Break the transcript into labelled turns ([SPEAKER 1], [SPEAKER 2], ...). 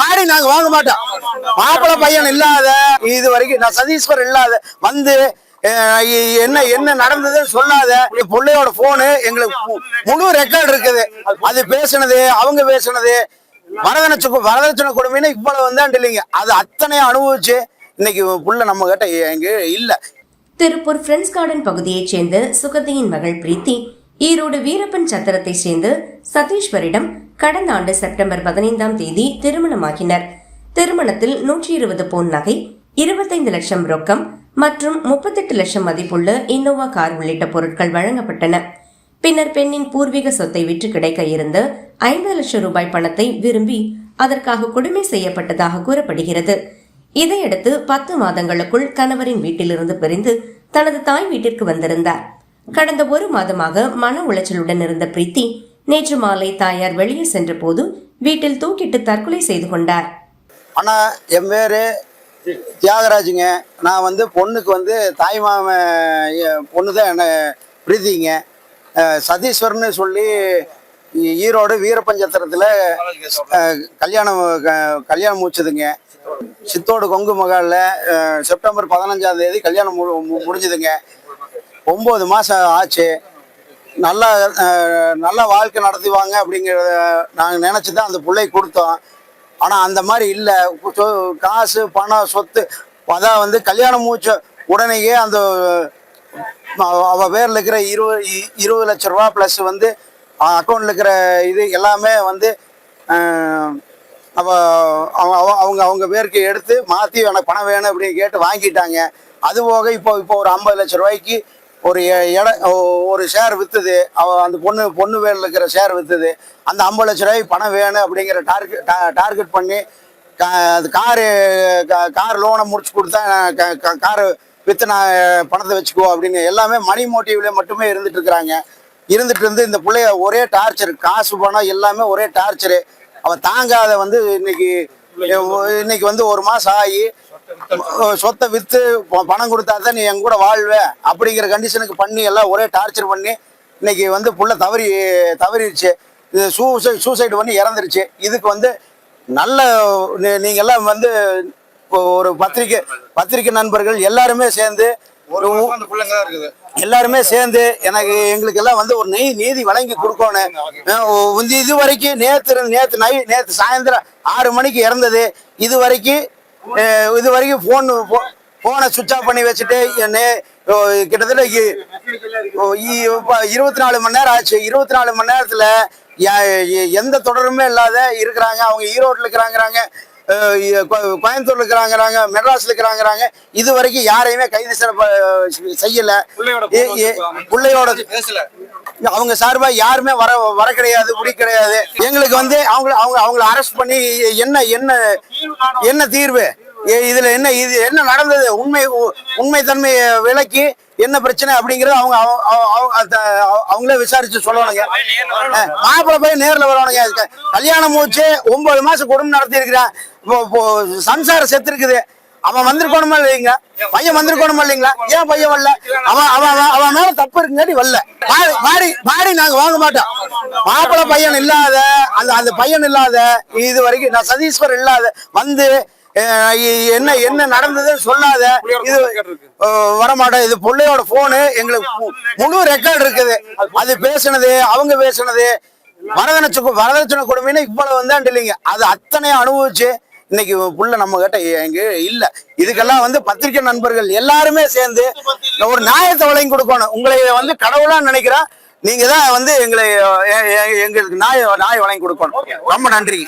[SPEAKER 1] மாடி நாங்க வாங்க மாட்டோம். மாப்பிள்ள பையன் இல்லாத இது வரைக்கும் நான் சதீஸ்வர் இல்லாத வந்து என்ன என்ன நடந்ததுன்னு சொல்லாத பிள்ளையோட போனு எங்களுக்கு முழு ரெக்கார்டு இருக்குது. அது பேசுனது அவங்க பேசுனது. வரதட்சணை வரதட்சணை கொடுமைன்னு இவ்வளவு வந்தாண்டு இல்லைங்க. அது அத்தனையும் அனுபவிச்சு இன்னைக்கு புள்ள நம்ம கிட்ட எங்க இல்ல.
[SPEAKER 2] திருப்பூர் பிரெண்ட்ஸ் கார்டன் பகுதியைச் சேர்ந்த சுகதியின் மகள் பிரீத்தி ஈரோடு வீரப்பன் சத்திரத்தை சேர்ந்து சதீஸ்வரிடம் கடந்த ஆண்டு செப்டம்பர் பதினைந்தாம் தேதி திருமணமாகினர். திருமணத்தில் நூற்றி இருபது பவுன் நகை இருபத்தைந்து லட்சம் ரொக்கம் மற்றும் முப்பத்தெட்டு லட்சம் மதிப்புள்ள இன்னோவா கார் உள்ளிட்ட பொருட்கள் வழங்கப்பட்டன. பின்னர் பெண்ணின் பூர்வீக சொத்தை விற்று கிடைக்க இருந்த ஐந்து லட்சம் ரூபாய் பணத்தை விரும்பி அதற்காக கொடுமை செய்யப்பட்டதாக கூறப்படுகிறது. இதையடுத்து பத்து மாதங்களுக்குள் கணவரின் வீட்டிலிருந்து பிரிந்து தனது தாய் வீட்டிற்கு வந்திருந்தார். கடந்த ஒரு மாதமாக மன உளைச்சலுடன் இருந்த பிரீத்தி நேற்று மாலை தாயார் வெளியே சென்ற போது வீட்டில் தூக்கிட்டு தற்கொலை செய்து கொண்டார்.
[SPEAKER 1] ஆனா என் பேரு தியாகராஜுங்க. நான் வந்து பொண்ணுக்கு வந்து தாய் மாமன் பொண்ணு தான் என்ன பிரீதிங்க சதீஸ்வரன் சொல்லி ஈரோடு வீரப்பஞ்சத்திரத்தில் கல்யாணம் க- கல்யாணம் முடிச்சதுங்க. சித்தோடு கொங்கு மகாலில் செப்டம்பர் பதினஞ்சாம் தேதி கல்யாணம் முடிஞ்சதுங்க. ஒம்பது மாதம் ஆச்சு. நல்லா நல்ல வாழ்க்கை நடத்துவாங்க அப்படிங்கிறத நாங்கள் நினச்சி தான் அந்த பிள்ளை கொடுத்தோம். ஆனால் அந்த மாதிரி இல்லை. காசு பணம் சொத்து அதான் வந்து கல்யாணம் மூச்ச உடனேயே அந்த அவள் பேரில் இருக்கிற இருபது இருபது லட்ச ரூபா ப்ளஸ் வந்து அக்கௌண்ட்டில் இருக்கிற இது எல்லாமே வந்து அவ அவ- அவ- அவங்க அவங்க பேருக்கு எடுத்து மாற்றி எனக்கு பணம் வேணும் அப்படின்னு கேட்டு வாங்கிட்டாங்க. அது போக இப்போ இப்போ ஒரு ஐம்பது லட்ச ரூபாய்க்கு ஒரு எ- இடம் ஒரு ஷேர் விற்றுது அவ அந்த பொண்ணு பொண்ணு பேரில் இருக்கிற ஷேர் விற்றுது அந்த ஐம்பது லட்ச ரூபாய்க்கு பணம் வேணும் அப்படிங்கிற டார்கெட் டார்கெட் பண்ணி கா- அது காரு கார் லோனை முடிச்சு கொடுத்தா க- காரு விற்று நான் பணத்தை வச்சுக்கோ அப்படின்னு எல்லாமே மணி மோட்டிவ்ல மட்டுமே இருந்துட்டு இருக்கிறாங்க. இருந்துட்டு இருந்து இந்த பிள்ளைய ஒரே டார்ச்சர் காசு பணம் எல்லாமே ஒரே டார்ச்சரு அவன் தாங்காத வந்து இன்னைக்கு இன்னைக்கு வந்து ஒரு மாசம் ஆகி சொத்தை வித்து. பணம் கொடுத்தா தான் நீ என் கூட வாழ்வ. அப்படிங்கிற கண்டிஷனுக்கு பண்ணி எல்லாம் ஒரே டார்ச்சர் பண்ணி இன்னைக்கு வந்து புள்ள தவறி தவறிடுச்சு. இது சூசைட் சூசைடு பண்ணி இறந்துருச்சு. இதுக்கு வந்து நல்ல நீ- நீங்க எல்லாம் வந்து ஒரு பத்திரிக்கை பத்திரிக்கை நண்பர்கள் எல்லாருமே சேர்ந்து
[SPEAKER 3] ஒரு பிள்ளைங்க இருக்குது.
[SPEAKER 1] எல்லாருமே சேர்ந்து எனக்கு எங்களுக்கு எல்லாம் வந்து ஒரு நெய் நீதி வழங்கி கொடுக்கணும். இந்த இது வரைக்கும் நேற்று இருந்து- நை நேற்று சாயந்தரம் ஆறு மணிக்கு இறந்தது. இது வரைக்கும் இது வரைக்கும் ஃபோன் ஃபோனை சுவிட்ச் ஆஃப் பண்ணி வச்சுட்டு கிட்டத்தட்ட இருபத்தி நாலு மணி நேரம் ஆச்சு. இருபத்தி நாலு மணி நேரத்தில் எந்த தொடருமே இல்லாத இருக்கிறாங்க. அவங்க ஈரோட்டில் இருக்கிறாங்கிறாங்க. கோயம்புத்தூர்ல இருக்கிறாங்கிறாங்க மெட்ராஸ்ல இருக்கிறாங்கிறாங்க. இது வரைக்கும் யாரையுமே கைது செய்யல.
[SPEAKER 3] பிள்ளையோட
[SPEAKER 1] அவங்க சார்பா யாருமே வர வர கிடையாது முடி கிடையாது. எங்களுக்கு வந்து அவங்க அவங்க அவங்கள அரெஸ்ட் பண்ணி என்ன என்ன என்ன தீர்வு? ஏ- இதுல என்ன இது என்ன நடந்தது? உண்மை உ- உண்மைத்தன்மையை விளக்கி என்ன பிரச்சனை அப்படிங்கறது அவங்க அவங்களே விசாரிச்சு சொல்லணுங்க. மாப்பிள்ளை போய் நேர்ல வரணுங்க கல்யாணம் மூச்சு ஒன்பது மாசம் குடும்பம் நடத்தி இருக்கிறான் இப்போ சம்சாரம் செத்து இருக்குது. அவன் வந்திருக்கணுமா இல்லைங்க? பையன் வந்திருக்கணுமா இல்லைங்களா? ஏன் பையன் வரல? அவன் அவன் அவன் மேல தப்பு இருக்குங்காட்டி வரல. மாடி மாடி நாங்க வாங்க மாட்டோம். மாப்பிள்ளை பையன் இல்லாத அந்த அந்த பையன் இல்லாத இது வரைக்கும் நான் சதீஸ்வர் இல்லாத வந்து என்ன என்ன நடந்ததுன்னு சொல்லாத. இது வரமாட்டோம் இது பிள்ளையோட போனு எங்களுக்கு முழு ரெக்கார்டு இருக்குது. அது பேசினது அவங்க பேசினது. வரதட்சணை வரதட்சணை கொடுமைன்னு இவ்வளவு வந்தாண்டு இல்லைங்க அது அத்தனையும் அனுபவிச்சு இன்னைக்கு புள்ள நம்ம கிட்ட எங்க இல்ல. இதுக்கெல்லாம் வந்து பத்திரிகை நண்பர்கள் எல்லாருமே சேர்ந்து ஒரு நியாயத்தை வழங்கி கொடுக்கணும். உங்களை வந்து கடவுளா நினைக்கிறேன் நீங்க தான் வந்து எங்களை எங்களுக்கு நாய நாய் வழங்கி கொடுக்கணும். ரொம்ப நன்றி.